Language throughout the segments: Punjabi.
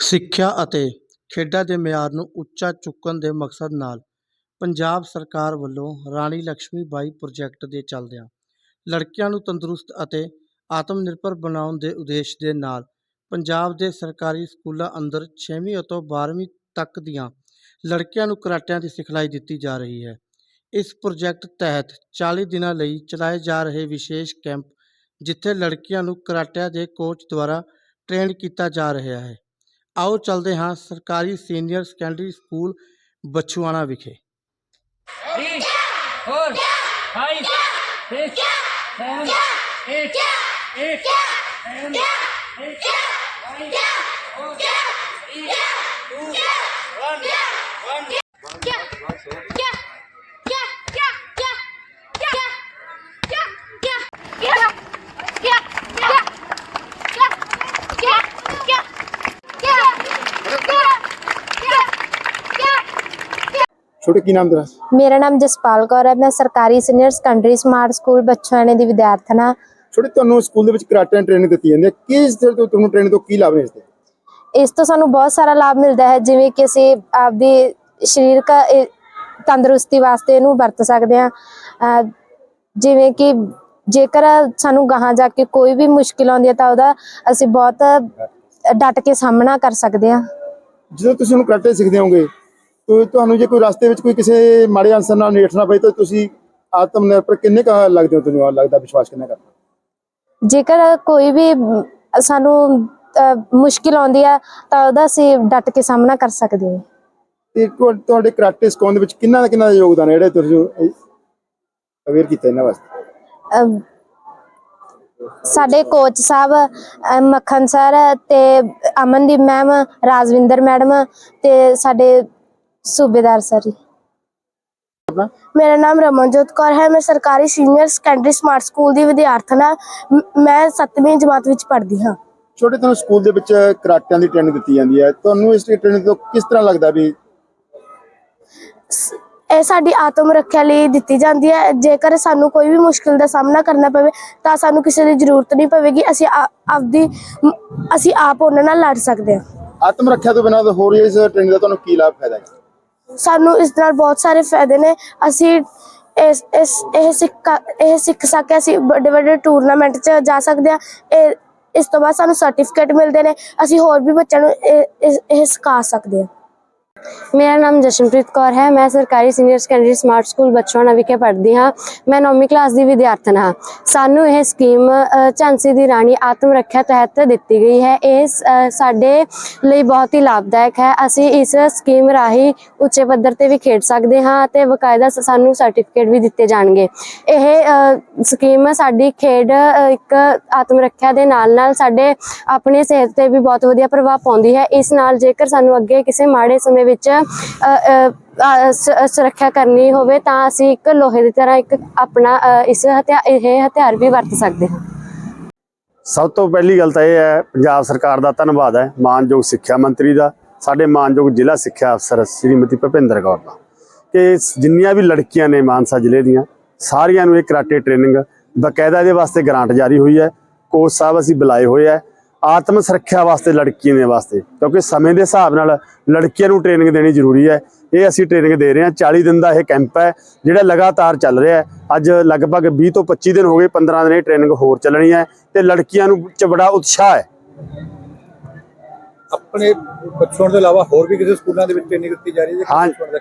ਸਿੱਖਿਆ ਅਤੇ ਖੇਡਾਂ ਦੇ ਮਿਆਰ ਨੂੰ ਉੱਚਾ ਚੁੱਕਣ ਦੇ ਮਕਸਦ ਨਾਲ ਪੰਜਾਬ ਸਰਕਾਰ ਵੱਲੋਂ ਰਾਣੀ ਲక్ష్ਮੀ ਬਾਈ ਪ੍ਰੋਜੈਕਟ ਦੇ ਚੱਲਦਿਆਂ ਲੜਕੀਆਂ ਨੂੰ ਤੰਦਰੁਸਤ ਅਤੇ ਆਤਮ ਨਿਰਭਰ ਬਣਾਉਣ ਦੇ ਉਦੇਸ਼ ਦੇ ਨਾਲ ਪੰਜਾਬ ਦੇ ਸਰਕਾਰੀ ਸਕੂਲਾਂ ਅੰਦਰ 6ਵੀਂ ਅਤੇ 12ਵੀਂ ਤੱਕ ਦੀਆਂ ਲੜਕੀਆਂ ਨੂੰ ਕਰਾਟਿਆਂ ਦੀ ਸਿਖਲਾਈ ਦਿੱਤੀ ਜਾ ਰਹੀ ਹੈ। ਇਸ ਪ੍ਰੋਜੈਕਟ ਤਹਿਤ 40 ਦਿਨਾਂ ਲਈ ਚਲਾਏ ਜਾ ਰਹੇ ਵਿਸ਼ੇਸ਼ ਕੈਂਪ, ਜਿੱਥੇ ਲੜਕੀਆਂ ਨੂੰ ਕਰਾਟਿਆਂ ਦੇ ਕੋਚ ਦੁਆਰਾ ਟ੍ਰੇਨ ਕੀਤਾ ਜਾ ਰਿਹਾ ਹੈ। आओ चलते हाँ सरकारी सीनियर सेकेंडरी स्कूल बछुआना विखे Yeah! ਛੋਟੇ ਕੀ ਨਾਮ ਤੇਰਾ? ਮੇਰਾ ਨਾਮ ਜਸਪਾਲ ਕੌਰ ਹੈ। ਮੈਂ ਸਰਕਾਰੀ ਸੀਨੀਅਰ ਸੈਕੰਡਰੀ ਸਮਾਰਟ ਸਕੂਲ ਬੱਚਿਆਣੇ ਦੀ ਵਿਦਿਆਰਥਣ। ਹਾਂ ਛੋਟੇ ਤੁਹਾਨੂੰ ਸਕੂਲ ਦੇ ਵਿੱਚ ਕਰਾਟੇ ਟ੍ਰੇਨਿੰਗ ਦਿੱਤੀ ਜਾਂਦੀ ਹੈ। ਕਿਸ ਤਰ੍ਹਾਂ ਤੋਂ ਤੁਹਾਨੂੰ ਟ੍ਰੇਨਿੰਗ ਤੋਂ ਕੀ ਲਾਭ ਨੇ ਇਸ ਦੇ ਇਸ ਤੋਂ ਸਾਨੂੰ ਬਹੁਤ ਸਾਰਾ ਲਾਭ ਮਿਲਦਾ ਹੈ। ਜਿਵੇਂ ਕਿ ਅਸੀਂ ਆਪਦੀ ਸਰੀਰਕ ਤੰਦਰੁਸਤੀ ਵਾਸਤੇ ਇਹਨੂੰ ਵਰਤ ਸਕਦੇ ਹਾਂ। ਜਿਵੇਂ ਕਿ ਜੇਕਰ ਸਾਨੂੰ ਗਾਹਾਂ ਜਾ ਕੇ ਕੋਈ ਵੀ ਮੁਸ਼ਕਿਲ ਆਉਂਦੀ ਹੈ ਤਾਂ ਉਹਦਾ ਅਸੀਂ ਬਹੁਤ ਡਟ ਕੇ ਸਾਹਮਣਾ ਕਰ ਸਕਦੇ ਹਾਂ। ਜਦੋਂ ਤੁਸੀਂ ਹੁਣ ਕਰਾਟੇ ਸਿੱਖਦੇ ਹੋਗੇ ਤਾਂ ਤੁਹਾਨੂੰ ਜੇ ਕੋਈ ਰਸਤੇ ਵਿੱਚ ਕੋਈ ਕਿਸੇ ਮਾੜੇ ਅਨਸਰ ਨਾਲ ਨੇੜਨਾ ਪਏ ਤਾਂ ਤੁਸੀਂ ਆਤਮ ਨਿਰਭਰ ਕਿੰਨੇ ਕਾ ਲੱਗਦੇ ਹੋ ਤੁਹਾਨੂੰ ਲੱਗਦਾ ਵਿਸ਼ਵਾਸ ਕਿੰਨਾ ਕਰਦਾ? ਜੇਕਰ ਕੋਈ ਵੀ ਸਾਨੂੰ ਮੁਸ਼ਕਿਲ ਆਉਂਦੀ ਹੈ ਤਾਂ ਉਹਦਾ ਅਸੀਂ ਡਟ ਕੇ ਸਾਹਮਣਾ ਕਰ ਸਕਦੇ ਹਾਂ। ਤੇ ਤੁਹਾ- ਤੁਹਾਡੇ ਕਰਾਟੇ ਸਿਖਾਉਣ ਦੇ ਵਿੱਚ ਕਿੰਨਾ ਦਾ ਕਿੰਨਾ ਦਾ ਯੋਗਦਾਨ ਹੈ? ਜਿਹੜਾ ਤੁਸੀਂ ਅਵੇਅਰ ਕੀਤਾ ਇਹਨਾਂ ਵਾਸਤੇ? ਸਾਡੇ ਕੋਚ ਸਾਹਿਬ ਮੱਖਣ ਸਰ ਤੇ ਅਮਨਦੀਪ ਮੈਮ ਰਾਜਵਿੰਦਰ ਮੈਡਮ ਤੇ ਸਾਡੇ ਸੂਬੇਦਾਰ ਸਰ ਮੇਰਾ ਨਾਮ ਰਮਨਜੋਤ ਕੌਰ ਹੈ। ਮੈਂ ਸਰਕਾਰੀ ਸੀਨੀਅਰ ਸੈਕੰਡਰੀ ਸਮਾਰਟ ਸਕੂਲ ਦੀ ਵਿਦਿਆਰਥਣ ਹਾਂ। ਮ- ਮੈਂ 7ਵੀਂ ਜਮਾਤ ਵਿੱਚ ਪੜ੍ਹਦੀ ਹਾਂ। ਛੋਟੇ ਤੁਹਾਨੂੰ ਸਕੂਲ ਦੇ ਵਿੱਚ ਕਰਾਟਿਆਂ ਦੀ ਟ੍ਰੇਨਿੰਗ ਦਿੱਤੀ ਜਾਂਦੀ ਹੈ। ਤੁਹਾਨੂੰ ਇਸ ਟ੍ਰੇਨਿੰਗ ਤੋਂ ਕਿਸ ਤਰ੍ਹਾਂ ਲੱਗਦਾ ਵੀ ਇਹ ਸਾਡੀ ਆਤਮ ਰੱਖਿਆ ਲਈ ਦਿੱਤੀ ਜਾਂਦੀ ਹੈ। ਜੇਕਰ ਸਾਨੂੰ ਕੋਈ ਵੀ ਮੁਸ਼ਕਿਲ ਦਾ ਸਾਹਮਣਾ ਕਰਨਾ ਪਵੇ ਤਾਂ ਸਾਨੂੰ ਕਿਸੇ ਦੀ ਜ਼ਰੂਰਤ ਨਹੀਂ ਪਵੇਗੀ। ਅਸੀਂ ਆਪਦੀ ਅਸੀਂ ਆਪ ਉਹਨਾਂ ਨਾਲ ਲੜ ਸਕਦੇ ਹਾਂ। ਆਤਮ ਰੱਖਿਆ ਤੋਂ ਬਿਨਾਂ ਹੋਰ ਇਸ ਟ੍ਰੇਨਿੰਗ ਦਾ ਤੁਹਾਨੂੰ ਕੀ ਲਾਭ ਫਾਇਦਾ ਹੈ? ਸਾਨੂੰ ਇਸ ਨਾਲ ਬਹੁਤ ਸਾਰੇ ਫਾਇਦੇ ਨੇ। ਅਸੀਂ ਇਸ ਇਸ, ਇਹ ਸਿੱਖ ਇਹ ਸਿੱਖ ਸਕੇ ਅਸੀਂ ਵੱਡੇ ਵੱਡੇ ਟੂਰਨਾਮੈਂਟ 'ਚ ਜਾ ਸਕਦੇ ਹਾਂ। ਇਹ, ਇਸ ਤੋਂ ਬਾਅਦ ਸਾਨੂੰ ਸਰਟੀਫਿਕੇਟ ਮਿਲਦੇ ਨੇ। ਅਸੀਂ ਹੋਰ ਵੀ ਬੱਚਿਆਂ ਨੂੰ ਇਹ ਇਹ- ਇਹ ਸਿਖਾ ਸਕਦੇ ਹਾਂ। ਮੇਰਾ ਨਾਮ ਜਸ਼ਨਪ੍ਰੀਤ ਕੌਰ ਹੈ। ਮੈਂ ਸਰਕਾਰੀ senior secondary smart school Bachhuana ਵਿਖੇ ਪੜ੍ਹਦੀ ਹਾਂ। ਮੈਂ 9ਵੀਂ ਕਲਾਸ ਦੀ ਵਿਦਿਆਰਥਣ ਹਾਂ। ਸਾਨੂੰ ਇਹ ਸਕੀਮ ਝਾਂਸੀ ਦੀ ਰਾਣੀ ਆਤਮ ਰੱਖਿਆ ਤਹਿਤ ਦਿੱਤੀ ਗਈ ਹੈ। ਇਹ ਸਾਡੇ ਲਈ ਬਹੁਤ ਹੀ ਲਾਭਦਾਇਕ ਹੈ। ਅਸੀਂ ਇਸ ਸਕੀਮ ਰਾਹੀਂ ਉੱਚੇ ਪੱਧਰ ਤੇ ਵੀ ਖੇਡ ਸਕਦੇ ਹਾਂ ਅਤੇ ਬਕਾਇਦਾ ਸਾਨੂੰ ਸਰਟੀਫਿਕੇਟ ਵੀ ਦਿੱਤੇ ਜਾਣਗੇ। ਇਹ ਸਕੀਮ ਸਾਡੀ ਖੇਡ ਇੱਕ ਆਤਮ ਰੱਖਿਆ ਦੇ ਨਾਲ ਨਾਲ ਸਾਡੇ ਆਪਣੀ ਸਿਹਤ ਤੇ ਵੀ ਬਹੁਤ ਵਧੀਆ ਪ੍ਰਭਾਵ ਪਾਉਂਦੀ ਹੈ। ਇਸ ਨਾਲ ਜੇਕਰ ਸਾਨੂੰ ਅੱਗੇ ਕਿਸੇ ਮਾੜੇ ਸਮੇਂ ਵਿੱਚ ਸੁਰੱਖਿਆ ਕਰਨੀ ਹੋਵੇ ਤਾਂ ਅਸੀਂ ਇੱਕ ਲੋਹੇ ਦੀ ਤਰ੍ਹਾਂ ਇੱਕ ਆਪਣਾ ਇਸ ਹਥਿਆਰ ਇਹ ਹਥਿਆਰ ਵੀ ਵਰਤ ਸਕਦੇ ਹਾਂ। ਸਭ ਤੋਂ ਪਹਿਲੀ ਗੱਲ ਤਾਂ ਇਹ ਹੈ, ਪੰਜਾਬ ਸਰਕਾਰ ਦਾ ਧੰਨਵਾਦ ਹੈ, ਮਾਨਯੋਗ ਸਿੱਖਿਆ ਮੰਤਰੀ ਦਾ, ਸਾਡੇ ਮਾਨਯੋਗ ਜ਼ਿਲ੍ਹਾ ਸਿੱਖਿਆ ਅਫਸਰ ਸ਼੍ਰੀਮਤੀ ਭੁਪਿੰਦਰ ਕੌਰ ਦਾ। ਕਿ ਜਿੰਨੀਆਂ ਵੀ ਲੜਕੀਆਂ ਨੇ ਮਾਨਸਾ ਜ਼ਿਲ੍ਹੇ ਦੀਆਂ, ਸਾਰੀਆਂ ਨੂੰ ਇਹ ਕਰਾਟੇ ਟ੍ਰੇਨਿੰਗ ਬਕਾਇਦਾ ਇਹਦੇ ਵਾਸਤੇ ਗ੍ਰਾਂਟ ਜਾਰੀ ਹੋਈ ਹੈ, ਕੋਚ ਸਾਹਿਬ ਅਸੀਂ ਬੁਲਾਏ ਹੋਏ ਹੈ ਆਤਮ ਸੁਰੱਖਿਆ ਵਾਸਤੇ ਲੜਕੀਆਂ ਦੇ ਵਾਸਤੇ। ਕਿਉਂਕਿ ਸਮੇਂ ਦੇ ਹਿਸਾਬ ਨਾਲ ਲੜਕੀਆਂ ਨੂੰ ਟ੍ਰੇਨਿੰਗ ਦੇਣੀ ਜ਼ਰੂਰੀ ਹੈ। ਇਹ ਅਸੀਂ ਟ੍ਰੇਨਿੰਗ ਦੇ ਰਹੇ ਹਾਂ। 40 ਦਿਨ ਦਾ ਇਹ ਕੈਂਪ ਹੈ। ਜਿਹੜਾ ਲਗਾਤਾਰ ਚੱਲ ਰਿਹਾ ਹੈ। ਅੱਜ ਲਗਭਗ 20 ਤੋਂ 25 ਦਿਨ ਹੋ ਗਏ 15 ਦਿਨ ਇਹ ਟ੍ਰੇਨਿੰਗ ਹੋਰ ਚੱਲਣੀ ਹੈ ਤੇ ਲੜਕੀਆਂ ਨੂੰ ਚ ਬੜਾ ਉਤਸ਼ਾਹ ਹੈ। ਆਪਣੇ ਬੱਚਿਆਂ ਤੋਂ ਇਲਾਵਾ ਹੋਰ ਵੀ ਕਿਸੇ ਸਕੂਲਾਂ ਦੇ ਵਿੱਚ ਟ੍ਰੇਨਿੰਗ ਦਿੱਤੀ ਜਾ ਰਹੀ ਹੈ ਹਾਂ। ਦਾ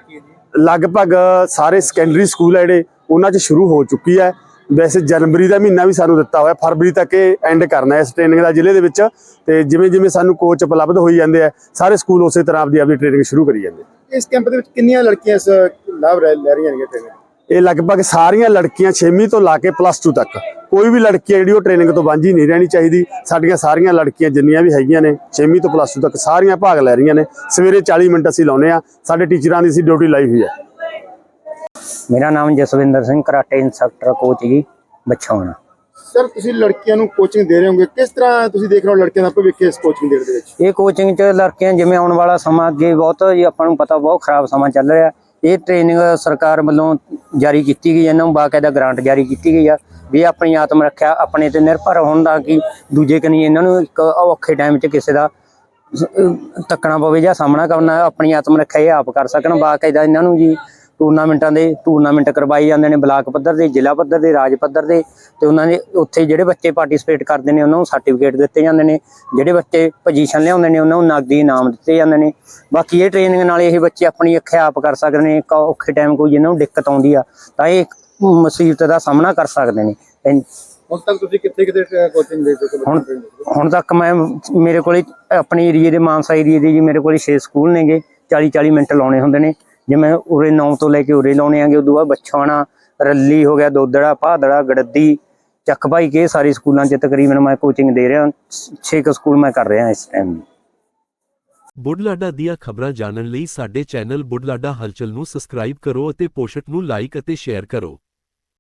ਲਗਭਗ ਸਾਰੇ ਸੈਕੰਡਰੀ ਸਕੂਲ ਹੈ ਜਿਹੜੇ ਉਹਨਾਂ 'ਚ ਸ਼ੁਰੂ ਹੋ ਚੁੱਕੀ ਹੈ। ਵੈਸੇ ਜਨਵਰੀ ਦਾ ਮਹੀਨਾ ਵੀ ਸਾਨੂੰ ਦਿੱਤਾ ਹੋਇਆ ਫਰਵਰੀ ਤੱਕ ਇਹ ਐਂਡ ਕਰਨਾ ਹੈ ਇਸ ਟ੍ਰੇਨਿੰਗ ਦਾ ਜ਼ਿਲ੍ਹੇ ਦੇ ਵਿੱਚ। ਤੇ ਜਿਵੇਂ ਜਿਵੇਂ ਸਾਨੂੰ ਕੋਚ ਉਪਲਬਧ ਹੋਈ ਜਾਂਦੇ ਆ ਸਾਰੇ ਸਕੂਲ ਉਸੇ ਤਰ੍ਹਾਂ ਆਪਦੀ ਆਪਦੀ ਟ੍ਰੇਨਿੰਗ ਸ਼ੁਰੂ ਕਰੀ ਜਾਂਦੇ ਇਸ ਕੈਂਪ ਦੇ ਵਿੱਚ ਕਿੰਨੀਆਂ ਲੜਕੀਆਂ ਇਸ ਲਾਭ ਲੈ ਰਹੀਆਂ ਨੇ ਟ੍ਰੇਨਿੰਗ ਇਹ ਲਗਭਗ ਸਾਰੀਆਂ ਲੜਕੀਆਂ 6ਵੀਂ ਤੋਂ ਲਾ ਕੇ ਪਲੱਸ 2 ਤੱਕ। ਕੋਈ ਵੀ ਲੜਕੀ ਜਿਹੜੀ ਉਹ ਟ੍ਰੇਨਿੰਗ ਤੋਂ ਵਾਂਝੀ ਨਹੀਂ ਰਹਿਣੀ ਚਾਹੀਦੀ। ਸਾਡੀਆਂ ਸਾਰੀਆਂ ਲੜਕੀਆਂ ਜਿੰਨੀਆਂ ਵੀ ਹੈਗੀਆਂ ਨੇ 6ਵੀਂ ਤੋਂ ਪਲੱਸ 2 ਤੱਕ ਸਾਰੀਆਂ ਭਾਗ ਲੈ ਰਹੀਆਂ ਨੇ। ਸਵੇਰੇ 40 ਮਿੰਟ ਅਸੀਂ ਲਾਉਨੇ ਆ ਸਾਡੇ ਟੀਚਰਾਂ ਦੀ ਅਸੀਂ ਡਿਊਟੀ ਲਾਈ ਹੋਈ ਹੈ। ਮੇਰਾ ਨਾਮ Jaswinder Singh karate instructor coach ji Bachhuana sir ਤੁਸੀਂ ਲੜਕੀਆਂ ਨੂੰ ਕੋਚਿੰਗ ਦੇ ਰਹੇ ਹੋਗੇ ਕਿਸ ਤਰ੍ਹਾਂ ਤੁਸੀਂ ਦੇਖ ਰਹੇ ਹੋ ਲੜਕੀਆਂ ਦਾ ਭਵਿੱਖ ਇਸ ਕੋਚਿੰਗ ਦੇ ਵਿੱਚ? ਇਹ ਕੋਚਿੰਗ ਚ ਲੜਕੀਆਂ ਜਿਵੇਂ ਆਉਣ ਵਾਲਾ ਸਮਾਂ ਅੱਗੇ ਬਹੁਤ ਜੀ ਆਪਾਂ ਨੂੰ ਪਤਾ ਬਹੁਤ ਖਰਾਬ ਸਮਾਂ ਚੱਲ ਰਿਹਾ। ਇਹ ਟ੍ਰੇਨਿੰਗ ਸਰਕਾਰ ਵੱਲੋਂ ਜਾਰੀ ਕੀਤੀ ਗਈ ਇਹਨਾਂ ਨੂੰ ਬਾਕਾਇਦਾ ਗ੍ਰਾਂਟ ਜਾਰੀ ਕੀਤੀ ਗਈ ਆ ਵੀ ਆਪਣੀ ਆਤਮ ਰੱਖਿਆ ਆਪਣੇ ਤੇ ਨਿਰਭਰ ਹੋਣ ਦਾ ਕਿ ਦੂਜੇ ਕਨੀ ਇਹਨਾਂ ਨੂੰ ਇੱਕ ਔਖੇ ਟਾਈਮ 'ਚ ਕਿਸੇ ਦਾ ਤੱਕਣਾ ਪਵੇ ਜਾਂ ਸਾਹਮਣਾ ਕਰਨਾ ਆਪਣੀ ਆਤਮ ਰੱਖਿਆ ਇਹ ਆਪ ਕਰ ਸਕਣ। ਬਾਕਾਇਦਾ ਇਹਨਾਂ ਨੂੰ ਜੀ ਟੂਰਨਾਮੈਂਟਾਂ ਦੇ ਟੂਰਨਾਮੈਂਟ ਕਰਵਾਏ ਜਾਂਦੇ ਨੇ ਬਲਾਕ ਪੱਧਰ ਦੇ ਜ਼ਿਲ੍ਹਾ ਪੱਧਰ ਦੇ ਰਾਜ ਪੱਧਰ ਦੇ ਤੇ ਉਹਨਾਂ ਦੇ ਉੱਥੇ ਜਿਹੜੇ ਬੱਚੇ ਪਾਰਟਿਸਿਪੇਟ ਕਰਦੇ ਨੇ ਉਹਨਾਂ ਨੂੰ ਸਰਟੀਫਿਕੇਟ ਦਿੱਤੇ ਜਾਂਦੇ ਨੇ ਜਿਹੜੇ ਬੱਚੇ ਪੋਜੀਸ਼ਨ ਲਿਆਉਂਦੇ ਨੇ ਉਹਨਾਂ ਨੂੰ ਨਗਦੀ ਇਨਾਮ ਦਿੱਤੇ ਜਾਂਦੇ ਨੇ। ਬਾਕੀ ਇਹ ਟ੍ਰੇਨਿੰਗ ਨਾਲ ਇਹ ਬੱਚੇ ਆਪਣੀ ਅੱਖਿਆ ਆਪ ਕਰ ਸਕਦੇ ਨੇ ਔਖੇ ਟਾਈਮ ਕੋਈ ਜਿਹਨਾਂ ਨੂੰ ਦਿੱਕਤ ਆਉਂਦੀ ਆ ਤਾਂ ਇਹ ਮੁਸੀਬਤ ਦਾ ਸਾਹਮਣਾ ਕਰ ਸਕਦੇ ਨੇ। ਹੁਣ ਤੱਕ ਤੁਸੀਂ ਕਿੱਥੇ ਕਿੱਥੇ ਕੋਚਿੰਗ ਦੇ ਚੁੱਕੇ ਹੁਣ ਹੁਣ ਤੱਕ ਮੈਂ ਮੇਰੇ ਕੋਲੇ ਆਪਣੇ ਏਰੀਏ ਦੇ ਮਾਨਸਾ ਏਰੀਏ ਦੇ ਜੀ ਮੇਰੇ ਕੋਲੇ 6 ਸਕੂਲ ਨੇਗੇ 40 40 ਮਿੰਟ ਲਾਉਣੇ ਹੁੰਦੇ ਨੇ। ਜਿਵੇਂ ਉਰੇ 9 ਤੋਂ ਲੈ ਕੇ ਉਰੇ ਲਾਉਣੇ ਆਂਗੇ, ਉਦੋਂ ਬਾਅਦ ਬੱਛਾਣਾ, ਰੱਲੀ ਹੋ ਗਿਆ, ਦੋਦੜਾ, ਭਾਦੜਾ, ਗੜੱਦੀ, ਚੱਕ ਭਾਈ ਕੇ ਸਾਰੇ ਸਕੂਲਾਂ 'ਚ ਤਕਰੀਬਨ ਮੈਂ ਕੋਚਿੰਗ ਦੇ ਰਿਹਾ 6 ਕੁ ਸਕੂਲ ਮੈਂ ਕਰ ਰਿਹਾ ਇਸ ਟਾਈਮ ਬੁੱਢਲਾਡਾ ਦੀਆਂ ਖਬਰਾਂ ਜਾਣਨ ਲਈ ਸਾਡੇ ਚੈਨਲ ਬੁੱਢਲਾਡਾ ਹਲਚਲ ਨੂੰ ਸਬਸਕ੍ਰਾਈਬ ਕਰੋ ਅਤੇ ਪੋਸਟ ਨੂੰ ਲਾਈਕ ਅਤੇ ਸ਼ੇਅਰ ਕਰੋ।